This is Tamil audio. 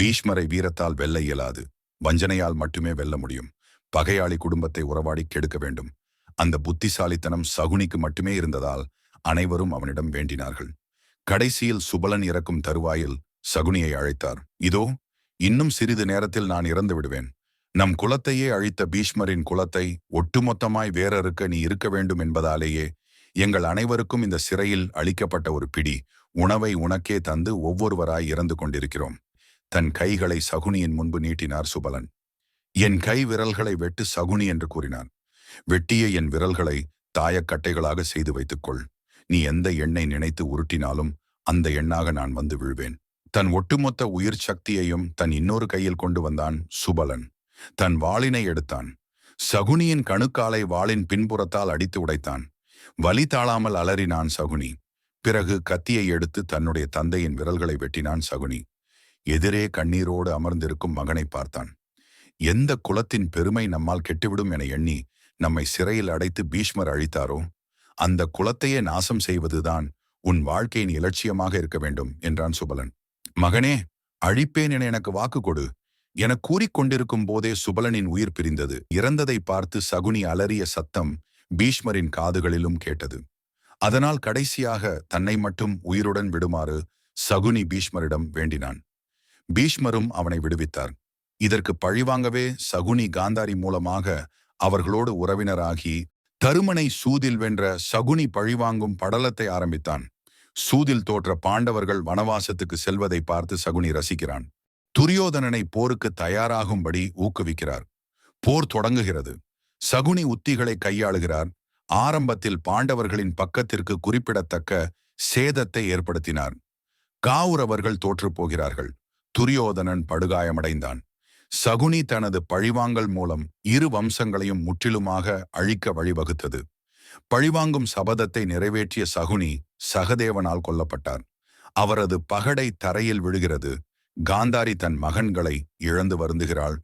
பீஷ்மரை வீரத்தால் வெல்ல இயலாது. வஞ்சனையால் மட்டுமே வெல்ல முடியும். பகையாளி குடும்பத்தை உறவாடி கெடுக்க வேண்டும். அந்த புத்திசாலித்தனம் சகுனிக்கு மட்டுமே இருந்ததால் அனைவரும் அவனிடம் வேண்டினார்கள். கடைசியில் சுபலன் இறக்கும் தருவாயில் சகுனியை அழைத்தார். இதோ இன்னும் சிறிது நேரத்தில் நான் இறந்து விடுவேன். நம் குலத்தையே அழித்த பீஷ்மரின் குலத்தை ஒட்டுமொத்தமாய் வேறறுக்க நீ இருக்க வேண்டும் என்பதாலேயே எங்கள் அனைவருக்கும் இந்த சிறையில் அளிக்கப்பட்ட ஒரு பிடி உணவை உனக்கே தந்து ஒவ்வொருவராய் இறந்து கொண்டிருக்கிறோம். தன் கைகளை சகுனியின் முன்பு நீட்டினார் சுபலன். என் கை விரல்களை வெட்டு சகுனி என்று கூறினான். வெட்டிய என் விரல்களை தாயக்கட்டைகளாக செய்து வைத்துக்கொள். நீ எந்த எண்ணை நினைத்து உருட்டினாலும் அந்த எண்ணாக நான் வந்து விழுவேன். தன் ஒட்டுமொத்த உயிர் சக்தியையும் தன் இன்னொரு கையில் கொண்டு வந்தான் சுபலன். தன் வாளினை எடுத்தான். சகுனியின் கணுக்காலை வாளின் பின்புறத்தால் அடித்து உடைத்தான். வலி தாழாமல் அலறினான் சகுனி. பிறகு கத்தியை எடுத்து தன்னுடைய தந்தையின் விரல்களை வெட்டினான் சகுனி. எதிரே கண்ணீரோடு அமர்ந்திருக்கும் மகனை பார்த்தான். எந்த குலத்தின் பெருமை நம்மால் கெட்டுவிடும் என எண்ணி நம்மை சிறையில் அடைத்து பீஷ்மர் அழித்தாரோ? அந்த குலத்தையே நாசம் செய்வதுதான் உன் வாழ்க்கையின் இலட்சியமாக இருக்க வேண்டும் என்றான் சுபலன். மகனே அழிப்பேன் என எனக்கு வாக்கு கொடு. என கூறிக்கொண்டிருக்கும் போதே சுபலனின் உயிர் பிரிந்தது. இறந்ததை பார்த்து சகுனி அலறிய சத்தம் பீஷ்மரின் காதுகளிலும் கேட்டது. அதனால் கடைசியாக தன்னை மட்டும் உயிருடன் விடுமாறு சகுனி பீஷ்மரிடம் வேண்டினான். பீஷ்மரும் அவனை விடுவித்தார். இதற்கு பழிவாங்கவே சகுனி காந்தாரி மூலமாக அவர்களோடு உறவினராகி தருமனை சூதில் வென்ற சகுனி பழிவாங்கும் படலத்தை ஆரம்பித்தான். சூதில் தோற்ற பாண்டவர்கள் வனவாசத்துக்கு செல்வதை பார்த்து சகுனி ரசிக்கிறான். துரியோதனனை போருக்கு தயாராகும்படி ஊக்குவிக்கிறார். போர் தொடங்குகிறது. சகுனி உத்திகளை கையாளுகிறார். ஆரம்பத்தில் பாண்டவர்களின் பக்கத்திற்கு குறிப்பிடத்தக்க சேதத்தை ஏற்படுத்தினார். காவுரவர்கள் தோற்றுப் போகிறார்கள். துரியோதனன் படுகாயமடைந்தான். சகுனி தனது பழிவாங்கல் மூலம் இரு வம்சங்களையும் முற்றிலுமாக அழிக்க வழிவகுத்தது. பழிவாங்கும் சபதத்தை நிறைவேற்றிய சகுனி சகதேவனால் கொல்லப்பட்டார். அவரது பகடை தரையில் விழுகிறது. காந்தாரி தன் மகன்களை இழந்து வருந்துகிறாள்.